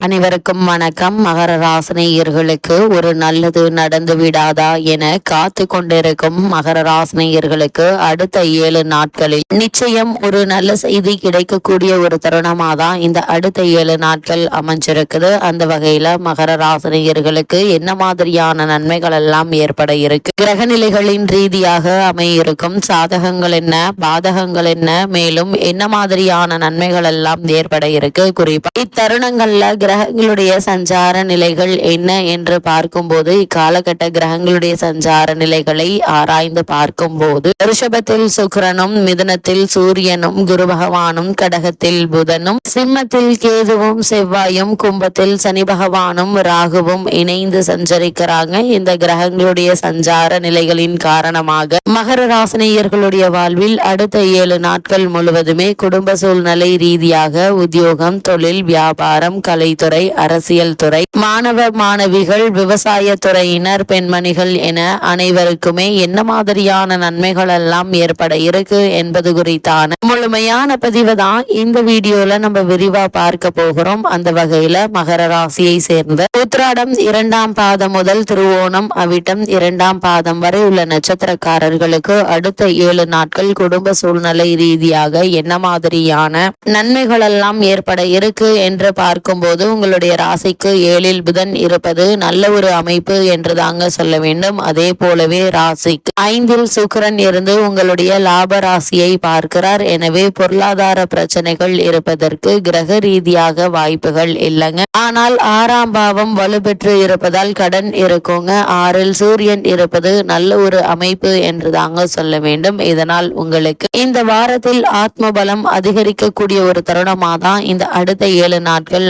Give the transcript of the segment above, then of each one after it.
அனைவருக்கும் வணக்கம். மகர ராசினியர்களுக்கு ஒரு நல்லது நடந்து விடாதா என காத்து கொண்டிருக்கும் மகர ராசினியர்களுக்கு அடுத்த ஏழு நாட்களில் நிச்சயம் ஒரு நல்ல செய்தி கிடைக்கக்கூடிய ஒரு தருணமா தான் இந்த அடுத்த ஏழு நாட்கள் அமைஞ்சிருக்குது. அந்த வகையில மகர ராசினியர்களுக்கு என்ன மாதிரியான நன்மைகள் எல்லாம் ஏற்பட இருக்கு? கிரக நிலைகளின் ரீதியாக அமையிருக்கும் சாதகங்கள் என்ன? பாதகங்கள் என்ன? மேலும் என்ன மாதிரியான நன்மைகள் எல்லாம் ஏற்பட இருக்கு? குறிப்பா இத்தருணங்கள்ல கிரகங்களுடைய சஞ்சார நிலைகள் என்ன என்று பார்க்கும்போது இக்காலகட்ட கிரகங்களுடைய சஞ்சார நிலைகளை ஆராய்ந்து பார்க்கும்போது ரிஷபத்தில் சுக்ரனும் மிதுனத்தில் சூரியனும் குரு பகவானும் கடகத்தில் புதனும் சிம்மத்தில் கேதுவும் செவ்வாயும் கும்பத்தில் சனி பகவானும் ராகுவும் இணைந்து சஞ்சரிக்கிறாங்க. இந்த கிரகங்களுடைய சஞ்சார நிலைகளின் காரணமாக மகர ராசினியர்களுடைய வாழ்வில் அடுத்த ஏழு நாட்கள் முழுவதுமே குடும்ப சூழ்நிலை ரீதியாக உத்தியோகம் தொழில் வியாபாரம் கலை கலைத்துறை அரசியல் துறை மாணவ மாணவிகள் விவசாய துறையினர் பெண்மணிகள் என அனைவருக்குமே என்ன மாதிரியான நன்மைகள் எல்லாம் ஏற்பட இருக்கு என்பது குறித்தான முழுமையான பதிவு தான் இந்த வீடியோல நம்ம விரிவா பார்க்க போகிறோம். அந்த வகையில மகர ராசியை சேர்ந்த உத்ராடம் இரண்டாம் பாதம் முதல் திருவோணம் அவிட்டம் இரண்டாம் பாதம் வரை உள்ள நட்சத்திரக்காரர்களுக்கு அடுத்த ஏழு நாட்கள் குடும்ப சூழ்நிலை ரீதியாக என்ன மாதிரியான நன்மைகள் எல்லாம் ஏற்பட இருக்கு என்று பார்க்கும்போது உங்களுடைய ராசிக்கு ஏழில் புதன் இருப்பது நல்ல ஒரு அமைப்பு என்று தாங்க சொல்ல வேண்டும். அதே போலவே ராசிக்கு ஐந்தில் சுக்கிரன் இருந்து உங்களுடைய லாப ராசியை பார்க்கிறார். எனவே பொருளாதார பிரச்சனைகள் இருப்பதற்கு கிரக ரீதியாக வாய்ப்புகள் இல்லைங்க. ஆனால் ஆறாம் பாவம் வலுப்பெற்று இருப்பதால் கடன் இருக்குங்க. ஆறில் சூரியன் இருப்பது நல்ல ஒரு அமைப்பு என்று தாங்க சொல்ல வேண்டும். இதனால் உங்களுக்கு இந்த வாரத்தில் ஆத்ம பலம் அதிகரிக்கக்கூடிய ஒரு தருணமாக தான் இந்த அடுத்த ஏழு நாட்கள்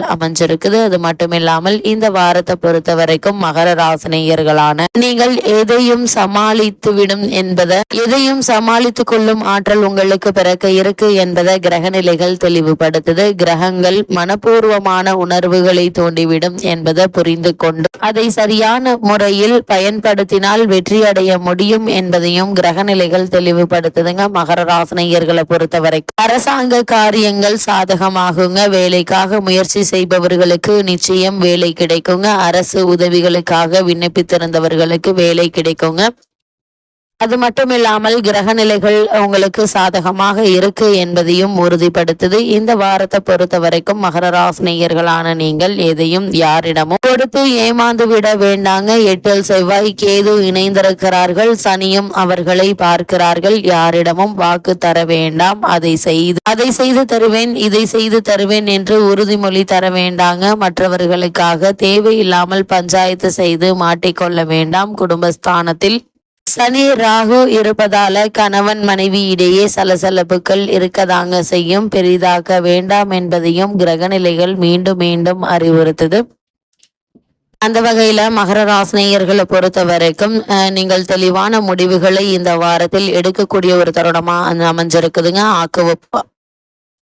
அமைஞ்சிருக்குது அது மட்டுமில்லாமல் இந்த வாரத்தை பொறுத்த வரைக்கும் மகர ராசினியர்களான நீங்கள் எதையும் சமாளித்து விடும் என்பதை எதையும் சமாளித்துக் கொள்ளும் ஆற்றல் உங்களுக்கு பிறக்க இருக்கு என்பதை கிரக நிலைகள் தெளிவுபடுத்துது. கிரகங்கள் மனப்பூர்வமான உணர்வுகளை தூண்டிவிடும் என்பதை புரிந்து கொண்டு அதை சரியான முறையில் பயன்படுத்தினால் வெற்றி அடைய முடியும் என்பதையும் கிரக நிலைகள் தெளிவுபடுத்துதுங்க. மகர ராசினியர்களை பொறுத்த வரைக்கும் அரசாங்க காரியங்கள் சாதகமாகுங்க. வேலைக்காக முயற்சி செய்பவர்கள் செய்பவர்களுக்கு நிச்சயம் வேலை கிடைக்குங்க. அரசு உதவிகளுக்காக விண்ணப்பித்திருந்தவர்களுக்கு வேலை கிடைக்குங்க. அது மட்டும் இல்லாமல் கிரக நிலைகள் உங்களுக்கு சாதகமாக இருக்கு என்பதையும் உறுதிப்படுத்துது. இந்த வாரத்தை பொறுத்த வரைக்கும் மகர ராசினியர்களான நீங்கள் எதையும் யாரிடமும் கொடுத்து ஏமாந்து விட வேண்டாங்க. எட்டில் செவ்வாய் கேது இணைந்திருக்கிறார்கள். சனியும் அவர்களை பார்க்கிறார்கள். யாரிடமும் வாக்கு தர வேண்டாம். அதை செய்து அதை செய்து தருவேன் இதை செய்து தருவேன் என்று உறுதிமொழி தர வேண்டாங்க. மற்றவர்களுக்காக தேவையில்லாமல் பஞ்சாயத்து செய்து மாட்டிக்கொள்ள வேண்டாம். குடும்பஸ்தானத்தில் சனி ராகு இருப்பதால கணவன் மனைவி இடையே சலசலப்புகள் இருக்கதாங்க செய்யும். பெரிதாக்க வேண்டாம் என்பதையும் கிரகநிலைகள் மீண்டும் மீண்டும் அறிவுறுத்துது. அந்த வகையில மகர ராசினியர்களை பொறுத்த வரைக்கும் நீங்கள் தெளிவான முடிவுகளை இந்த வாரத்தில் எடுக்கக்கூடிய ஒரு தருணமா அமைஞ்சிருக்குதுங்க. ஆக்குவப்பா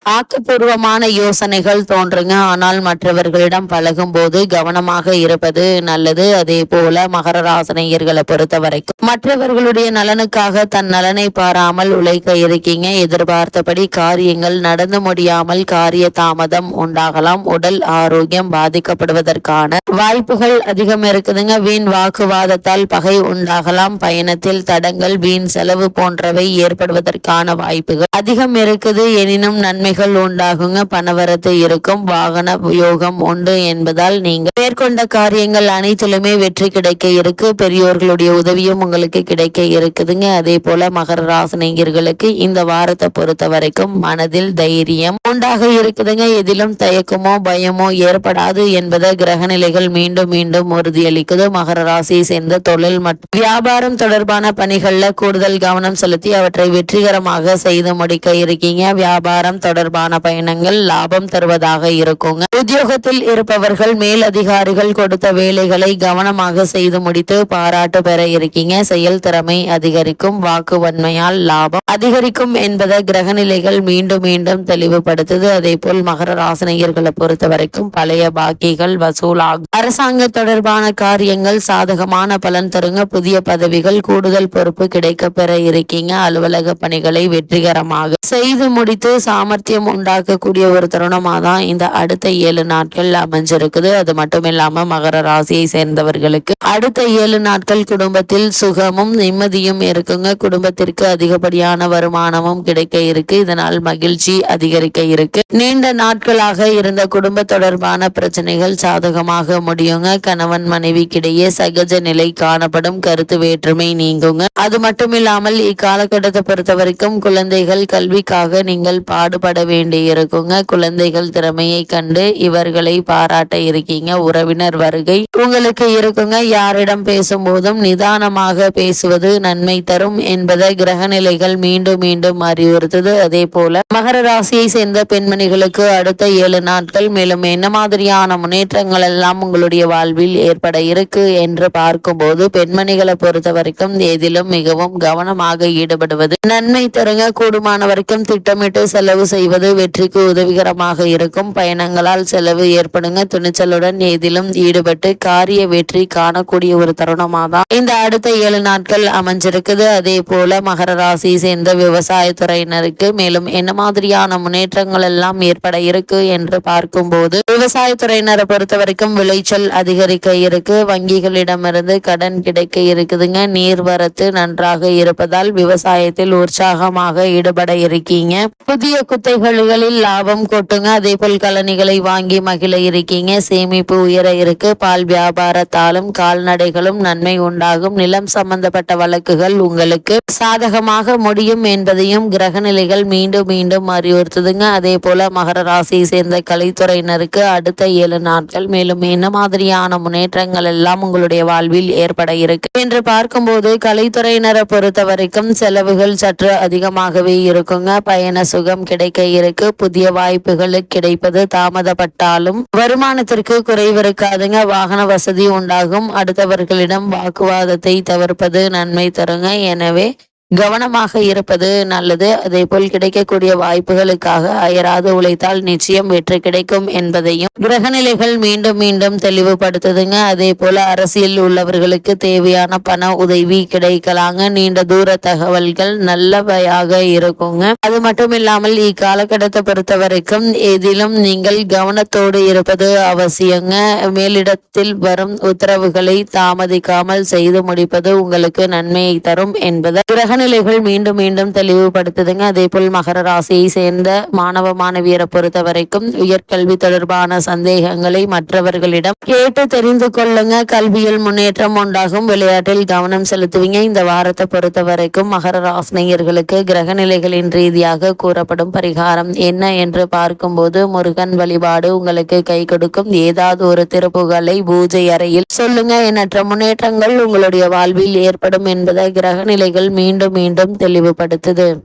ஆக்கப்பூர்வமான யோசனைகள் தோன்றுங்க. ஆனால் மற்றவர்களிடம் பழகும் போது கவனமாக இருப்பது நல்லது. அதே போல மகர ராசனையர்களை பொறுத்த வரைக்கும் மற்றவர்களுடைய நலனுக்காக தன் நலனை பாராமல் உழைக்க இருக்கீங்க. எதிர்பார்த்தபடி காரியங்கள் நடந்து முடியாமல் காரிய தாமதம் உண்டாகலாம். உடல் ஆரோக்கியம் பாதிக்கப்படுவதற்கான வாய்ப்புகள் அதிகம் இருக்குதுங்க. வீண் வாக்குவாதத்தால் பகை உண்டாகலாம். பயணத்தில் தடங்கள் வீண் செலவு போன்றவை ஏற்படுவதற்கான வாய்ப்புகள் அதிகம் இருக்குது. எனினும் நன்மை நன்மைகள் உண்டாகுங்க பணவரத்து இருக்கும் வாகன யோகம் உண்டு என்பதால் நீங்கள் மேற்கொண்ட காரியங்கள் அனைத்திலுமே வெற்றி கிடைக்க இருக்கு பெரியோர்களுடைய உதவியும் உங்களுக்கு கிடைக்க இருக்குதுங்க. அதே போல மகர ராசினியர்களுக்கு இந்த வாரத்தை பொறுத்த வரைக்கும் மனதில் தைரியம் உண்டாக இருக்குதுங்க. எதிலும் தயக்கமோ பயமோ ஏற்படாது என்பதை கிரகநிலைகள் மீண்டும் மீண்டும் உறுதியளிக்குது. மகர ராசியை சேர்ந்த தொழில் மற்றும் வியாபாரம் தொடர்பான பணிகள்ல கூடுதல் கவனம் செலுத்தி அவற்றை வெற்றிகரமாக செய்து முடிக்க இருக்கீங்க. வியாபாரம் தொடர்பான பயணங்கள் லாபம் தருவதாக இருக்குங்க. உத்தியோகத்தில் இருப்பவர்கள் மேல் அதிகாரிகள் கொடுத்த வேலைகளை கவனமாக செய்து முடித்து பாராட்டு பெற இருக்கீங்க. செயல் திறமை அதிகரிக்கும் வாக்கு வன்மையால் லாபம் அதிகரிக்கும் என்பதை கிரகநிலைகள் மீண்டும் மீண்டும் தெளிவுபடுத்துது. அதே போல் மகர ராசினியர்களை பொறுத்த வரைக்கும் பழைய பாக்கிகள் வசூலாகும். அரசாங்க தொடர்பான காரியங்கள் சாதகமான பலன் தருங்க. புதிய பதவிகள் கூடுதல் பொறுப்பு கிடைக்க பெற இருக்கீங்க. அலுவலக பணிகளை வெற்றிகரமாக செய்து முடித்து சாமர்த்திய சௌக்கியம் உண்டாக்கக்கூடிய ஒரு தருணமா தான் இந்த அடுத்த ஏழு நாட்கள் அமைஞ்சிருக்குது. அது மட்டும் இல்லாம மகர ராசியை சேர்ந்தவர்களுக்கு அடுத்த ஏழு நாட்கள் குடும்பத்தில் சுகமும் நிம்மதியும் இருக்குங்க. குடும்பத்திற்கு அதிகப்படியான வருமானமும் கிடைக்க இருக்கு. இதனால் மகிழ்ச்சி அதிகரிக்க இருக்கு. நீண்ட நாட்களாக இருந்த குடும்ப தொடர்பான பிரச்சனைகள் சாதகமாக முடியுங்க. கணவன் மனைவிக்கிடையே சகஜ நிலை காணப்படும். கருத்து வேற்றுமை நீங்குங்க. அது மட்டும் இல்லாமல் இக்காலகட்டத்தை பொறுத்த வரைக்கும் குழந்தைகள் கல்விக்காக நீங்கள் பாடுபட வேண்டி இருக்குங்க குழந்தைகள் திறமையை கண்டு இவர்களை பாராட்ட இருக்கீங்க. உறவினர் வருகை உங்களுக்கு இருக்குங்க. யாரிடம் பேசும்போதும் நிதானமாக பேசுவது நன்மை தரும் என்பதை கிரக நிலைகள் மீண்டும் மீண்டும் அறிவுறுத்துது. அதே போல மகர ராசியை சேர்ந்த பெண்மணிகளுக்கு அடுத்த ஏழு நாட்கள் மேலும் என்ன மாதிரியான முன்னேற்றங்கள் எல்லாம் உங்களுடைய வாழ்வில் ஏற்பட இருக்கு என்று பார்க்கும்போது பெண்மணிகளை பொறுத்த வரைக்கும் எதிலும் மிகவும் கவனமாக ஈடுபடுவது நன்மை தருங்க. கூடுமான வரைக்கும் திட்டமிட்டு செலவு செய்வது வெற்றிக்கு உதவிகரமாக இருக்கும். பயணங்களால் செலவு ஏற்படுங்க. துணிச்சலுடன் எதிலும் ஈடுபட்டு காரிய வெற்றி காணக்கூடிய ஒரு தருணமாக தான் இந்த அடுத்த ஏழு நாட்கள் அமைஞ்சிருக்குது. அதே போல மகர ராசி சேர்ந்த விவசாயத்துறையினருக்கு மேலும் என்ன மாதிரியான முன்னேற்றங்கள் எல்லாம் ஏற்பட இருக்கு என்று பார்க்கும்போது விவசாயத்துறையினரை பொறுத்த வரைக்கும் விளைச்சல் அதிகரிக்க இருக்கு. வங்கிகளிடமிருந்து கடன் கிடைக்க இருக்குதுங்க. நீர்வரத்து நன்றாக இருப்பதால் விவசாயத்தில் உற்சாகமாக ஈடுபட இருக்கீங்க. புதிய குத்தை குத்தைகளில் லாபம் கொட்டுங்க. அதே போல் கலனிகளை வாங்கி மகிழ இருக்கீங்க. சேமிப்பு உயர இருக்கு. பால் வியாபாரத்தாலும் கால்நடைகளும் நன்மை உண்டாகும். நிலம் சம்பந்தப்பட்ட வழக்குகள் உங்களுக்கு சாதகமாக முடியும் என்பதையும் கிரக நிலைகள் மீண்டும் மீண்டும் அறிவுறுத்துதுங்க. அதே போல மகர ராசியை சேர்ந்த கலைத்துறையினருக்கு அடுத்த ஏழு நாட்கள் மேலும் என்ன மாதிரியான முன்னேற்றங்கள் எல்லாம் உங்களுடைய வாழ்வில் ஏற்பட இருக்கு என்று பார்க்கும்போது கலைத்துறையினரை பொறுத்த வரைக்கும் செலவுகள் சற்று அதிகமாகவே இருக்குங்க. பயண சுகம் கிடைக்க இருக்கு புதிய வாய்ப்புகள் கிடைப்பது தாமதப்பட்டாலும் வருமானத்திற்கு குறைவு இருக்காதுங்க. வாகன வசதி உண்டாகும். அடுத்தவர்களிடம் வாக்குவாதத்தை தவிர்ப்பது நன்மை தருங்க. எனவே கவனமாக இருப்பது நல்லது. அதே போல் கிடைக்கக்கூடிய வாய்ப்புகளுக்காக அயராது உழைத்தால் நிச்சயம் வெற்றி கிடைக்கும் என்பதையும் கிரகநிலைகள் மீண்டும் மீண்டும் தெளிவுபடுத்துதுங்க. அதே போல அரசியல் உள்ளவர்களுக்கு தேவையான பண உதவி கிடைக்கலாங்க. நீண்ட தூர தகவல்கள் நல்லவையாக இருக்குங்க. அது மட்டும் இல்லாமல் இக்காலகட்டத்தை பொறுத்த வரைக்கும் எதிலும் நீங்கள் கவனத்தோடு இருப்பது அவசியங்க. மேலிடத்தில் வரும் உத்தரவுகளை தாமதிக்காமல் செய்து முடிப்பது உங்களுக்கு நன்மையை தரும் என்பதை கிரகநிலைகள் மீண்டும் மீண்டும் தெளிவுபடுத்துதுங்க. அதே போல் மகர ராசியை சேர்ந்த மாணவ மாணவியரை பொறுத்த வரைக்கும் உயர்கல்வி தொடர்பான சந்தேகங்களை மற்றவர்களிடம் கேட்டு தெரிந்து கொள்ளுங்க. கல்வியில் முன்னேற்றம் உண்டாகும். விளையாட்டில் கவனம் செலுத்துவீங்க. இந்த வாரத்தை பொறுத்த வரைக்கும் மகர ராசினியர்களுக்கு கிரகநிலைகளின் ரீதியாக கூறப்படும் பரிகாரம் என்ன என்று பார்க்கும்போது முருகன் வழிபாடு உங்களுக்கு கை கொடுக்கும். ஏதாவது ஒரு திருப்புகளை பூஜை அறையில் சொல்லுங்க. எண்ணற்ற முன்னேற்றங்கள் உங்களுடைய வாழ்வில் ஏற்படும் என்பதை கிரகநிலைகள் மீண்டும் மீண்டும் தெளிவுபடுத்துது.